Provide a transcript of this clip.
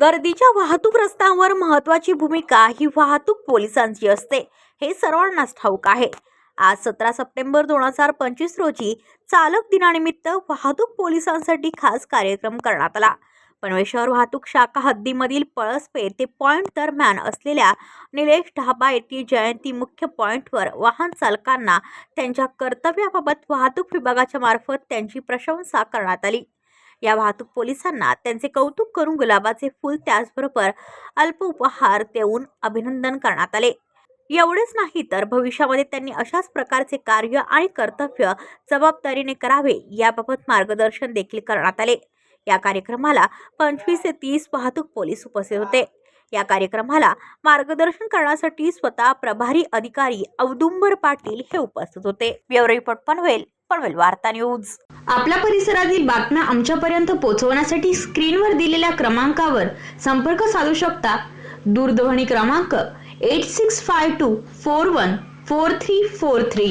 गर्दीच्या वाहतूक रस्त्यांवर महत्वाची भूमिका ही वाहतूक पोलिसांची असते. हे सर्वांनाच ठाऊक आहे. आज सतरा सप्टेंबर दोन हजार पंचवीस रोजी चालक दिनानिमित्त वाहतूक पोलिसांसाठी खास कार्यक्रम करण्यात आला. पनवेल शहर वाहतूक शाखा हद्दीमधील पळसपे ते पॉईंट दरम्यान असलेल्या निलेश ढाबा येथील जयंती मुख्य पॉईंटवर वाहन चालकांना त्यांच्या कर्तव्याबाबत वाहतूक विभागाच्या मार्फत त्यांची प्रशंसा करण्यात आली. या वाहतूक पोलिसांना त्यांचे कौतुक करून गुलाबाचे फूल त्याचबरोबर अल्प उपहार देऊन अभिनंदन करण्यात आले. एवढेच नाही तर भविष्यामध्ये त्यांनी अशाच प्रकारचे कार्य आणि कर्तव्य जबाबदारीने करावे याबाबत मार्गदर्शन देखील करण्यात आले. या कार्यक्रमाला पंचवीस ते तीस वाहतूक पोलीस उपस्थित होते. या कार्यक्रमाला मार्गदर्शन करण्यासाठी स्वतः प्रभारी अधिकारी औदुंबर पाटील हे उपस्थित होते. ब्युरो रिपोर्ट पनवेल पनवेल वार्ता न्यूज. आपल्या परिसरातील बातम्या आमच्यापर्यंत पोहोचवण्यासाठी स्क्रीनवर दिलेल्या क्रमांकावर संपर्क साधू शकता. दूरध्वनी क्रमांक eight six five two four one four three four three